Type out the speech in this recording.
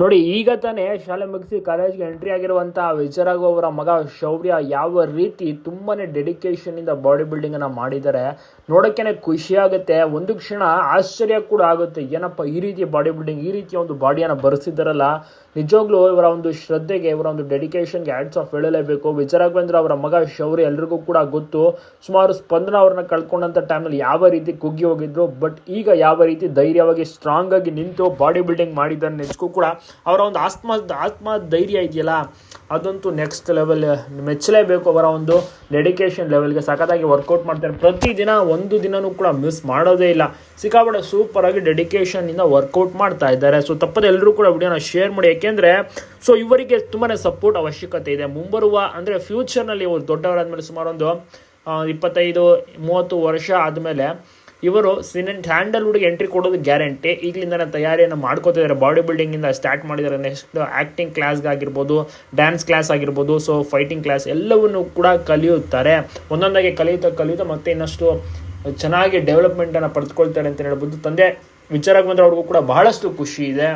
ನೋಡಿ, ಈಗ ತಾನೇ ಶಾಲೆ ಮುಗಿಸಿ ಕಾಲೇಜ್ಗೆ ಎಂಟ್ರಿ ಆಗಿರುವಂತಹ ವಿಜಯರಾಘು ಅವರ ಮಗ ಶೌರ್ಯ ಯಾವ ರೀತಿ ತುಂಬಾನೇ ಡೆಡಿಕೇಶನ್ ಇಂದ ಬಾಡಿ ಬಿಲ್ಡಿಂಗ್ ಅನ್ನ ಮಾಡಿದ್ದಾರೆ. ನೋಡೋಕೆನೆ ಖುಷಿಯಾಗುತ್ತೆ ಒಂದು ಕ್ಷಣ ಆಶ್ಚರ್ಯ ಕೂಡ ಆಗುತ್ತೆ. ಏನಪ್ಪ ಈ ರೀತಿಯ ಬಾಡಿ ಬಿಲ್ಡಿಂಗ್ ಈ ರೀತಿಯ ಒಂದು ಬಾಡಿಯನ್ನು ಬರೆಸಿದ್ದಾರಲ್ಲ. ನಿಜವಾಗ್ಲೂ ಇವರ ಒಂದು ಶ್ರದ್ಧೆಗೆ, ಇವರ ಒಂದು ಡೆಡಿಕೇಶನ್ಗೆ ಹ್ಯಾಟ್ಸ್ ಆಫ್ ಹೇಳಲೇಬೇಕು. ವಿಜಯರಾಘವೇಂದ್ರ ಅವರ ಮಗ ಶೌರ್ಯ ಎಲ್ರಿಗೂ ಕೂಡ ಗೊತ್ತು. ಸುಮಾರು ಸ್ಪಂದನ ಅವ್ರನ್ನ ಕಳ್ಕೊಂಡಂತ ಟೈಮಲ್ಲಿ ಯಾವ ರೀತಿ ಕುಗ್ಗಿ ಹೋಗಿದ್ರು. ಬಟ್ ಈಗ ಯಾವ ರೀತಿ ಧೈರ್ಯವಾಗಿ ಸ್ಟ್ರಾಂಗ್ ಆಗಿ ನಿಂತು ಬಾಡಿ ಬಿಲ್ಡಿಂಗ್ ಮಾಡಿದ್ದಾರೆ ನಿಜಕ್ಕೂ ಕೂಡ ಅವರ ಒಂದು ಆತ್ಮ ಆತ್ಮ ಧೈರ್ಯ ಇದೆಯಲ್ಲ ಅದಂತೂ ನೆಕ್ಸ್ಟ್ ಲೆವೆಲ್ ಮೆಚ್ಚಲೇಬೇಕು ಅವರ ಒಂದು ಡೆಡಿಕೇಶನ್ ಲೆವೆಲ್ಗೆ ಸಖತ್ತಾಗಿ ವರ್ಕೌಟ್ ಮಾಡ್ತಾರೆ. ಪ್ರತಿದಿನ ಒಂದು ದಿನವೂ ಕೂಡ ಮಿಸ್ ಮಾಡೋದೇ ಇಲ್ಲ. ಸಿಕ್ಕಾಪಟ್ಟೆ ಸೂಪರ್ ಆಗಿ ಡೆಡಿಕೇಶನ್ ಇಂದ ವರ್ಕೌಟ್ ಮಾಡ್ತಾ ಇದ್ದಾರೆ. ಸೊ ತಪ್ಪದೆ ಎಲ್ಲರೂ ಕೂಡ ವಿಡಿಯೋನ ಶೇರ್ ಮಾಡಿ. ಯಾಕೆಂದ್ರೆ ಸೊ ಇವರಿಗೆ ತುಂಬಾನೇ ಸಪೋರ್ಟ್ ಅವಶ್ಯಕತೆ ಇದೆ. ಮುಂಬರುವ ಅಂದ್ರೆ ಫ್ಯೂಚರ್ನಲ್ಲಿ ಇವರು ದೊಡ್ಡವರಾದ್ಮೇಲೆ ಸುಮಾರು ಒಂದು ಆ, ಇಪ್ಪತ್ತೈದು ಮೂವತ್ತು ವರ್ಷ ಆದಮೇಲೆ ಇವರು ಸಿನೆಂಟ್ ಹ್ಯಾಂಡಲ್ವುಡ್ಗೆ ಎಂಟ್ರಿ ಕೊಡೋದು ಗ್ಯಾರಂಟಿ ಈಗಲಿಂದನೇ ತಯಾರಿಯನ್ನು ಮಾಡ್ಕೋತಿದ್ದಾರೆ ಬಾಡಿ ಬಿಲ್ಡಿಂಗಿಂದ ಸ್ಟಾರ್ಟ್ ಮಾಡಿದ್ದಾರೆ ನೆಕ್ಸ್ಟ್ ಆ್ಯಕ್ಟಿಂಗ್ ಕ್ಲಾಸ್ಗಾಗಿರ್ಬೋದು ಡ್ಯಾನ್ಸ್ ಕ್ಲಾಸ್ ಆಗಿರ್ಬೋದು ಸೊ ಫೈಟಿಂಗ್ ಕ್ಲಾಸ್ ಎಲ್ಲವನ್ನು ಕೂಡ ಕಲಿಯುತ್ತಾರೆ. ಒಂದೊಂದಾಗಿ ಕಲಿಯುತ್ತಾ ಕಲಿಯುತ್ತಾ ಮತ್ತೆ ಇನ್ನಷ್ಟು ಚೆನ್ನಾಗಿ ಡೆವಲಪ್ಮೆಂಟನ್ನು ಪಡೆದುಕೊಳ್ತಾರೆ ಅಂತ ಹೇಳ್ಬೋದು. ತಂದೆ, ವಿಚಾರಕ್ಕೆ ಬಂದರೆ ಅವ್ರಿಗೂ ಕೂಡ ಬಹಳಷ್ಟು ಖುಷಿ ಇದೆ.